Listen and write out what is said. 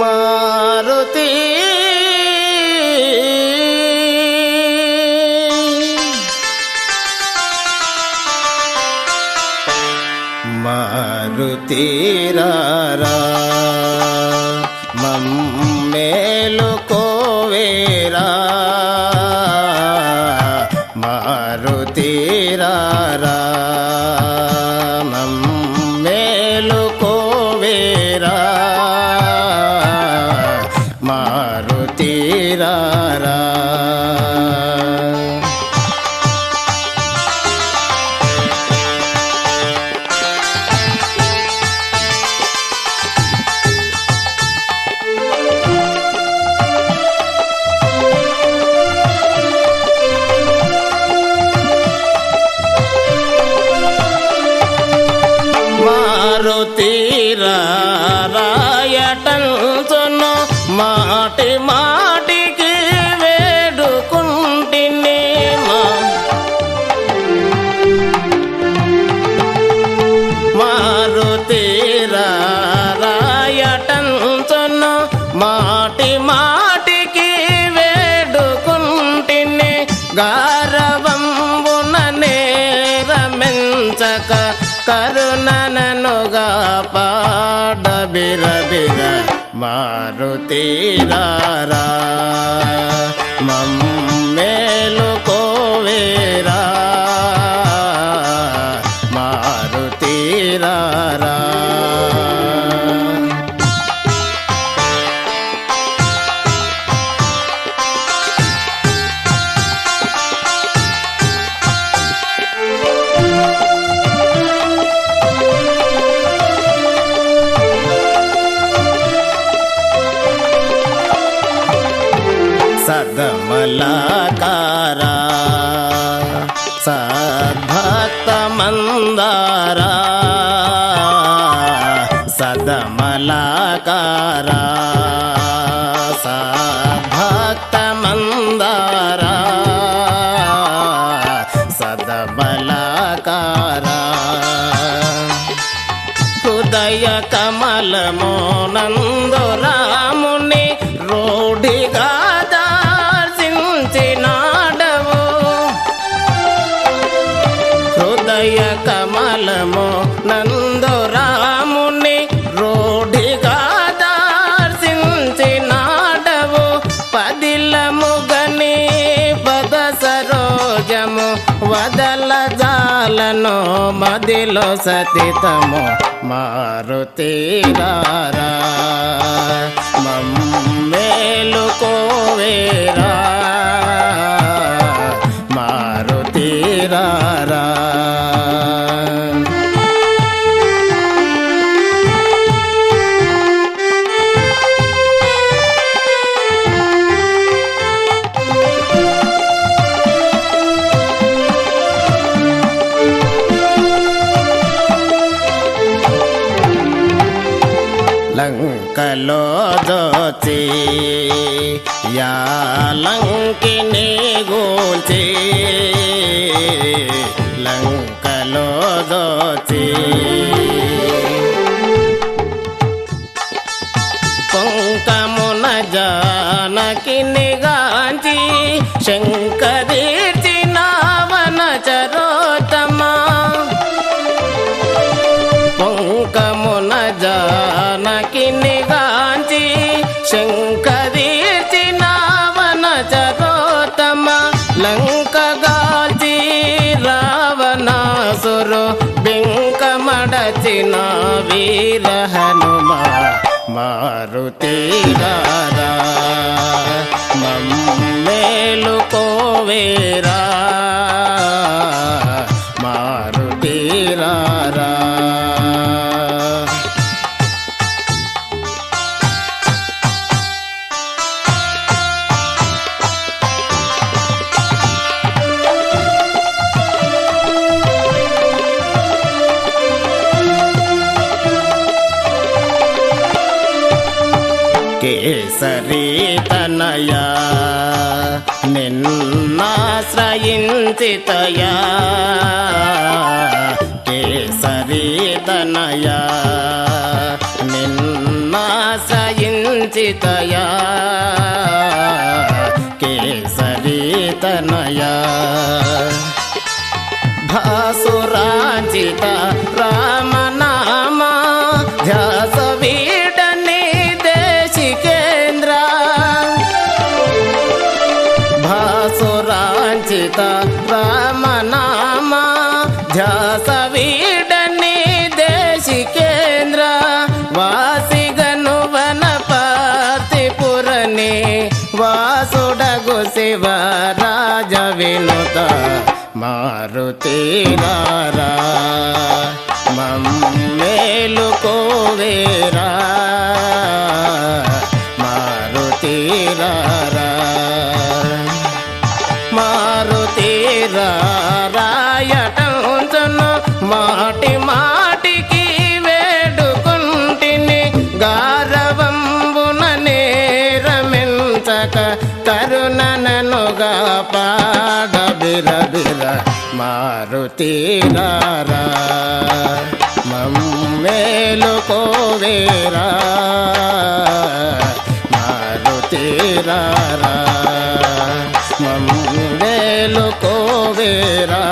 మారుతి. మారుతి మేలు మమ్మేలు కోవేరా. మారుతి రారా మమ్మేలు కోవేరా. మారుతీరారా మారుతీరాయటంచును గారవంబున నేరమెంచక కరుణననుగా పాడబిరబిర మారుతీరారా. మమ్మేలు కమలాకారా సద్భక్త మందారా సదమలాకారా సద్భక్త మందారా సదమలాకారా హృదయ కమలమోనంద హృదయ కమలము నందు రాముని రోడిగా దర్శించినాడవు. పదిలముగని పద సరోజము వదల జాలను మదిలో సతితము మారుతీరారా మమ్మేలు కోవేరా లంకలో దోచి యా లంకిని లంకలో దోచి. పొంకమున జానకి నిగాంచి శంక శంకరీర్చి నావన చరోతమ లంకగాల్చి రావణాసురు బింకమడచిన వీర హనుమ మారుతీరారా కోవేరా కేసరి తనయా నిన్నాశ్రయించితయా కేసరి తనయా నిన్నాశ్రయించితయా కేసరి తనయా భాసురాజిత రా మారుతీరారా మమ్మేలుకోవేరా మారుతీరారా మారుతీరాయటంచును మాటి మా పాడ బిర బిర మారుతి నారా. మమ్మేలు కోవేరా. మారుతి నారా మారుతీరారా మమ్మేలుకోవేరా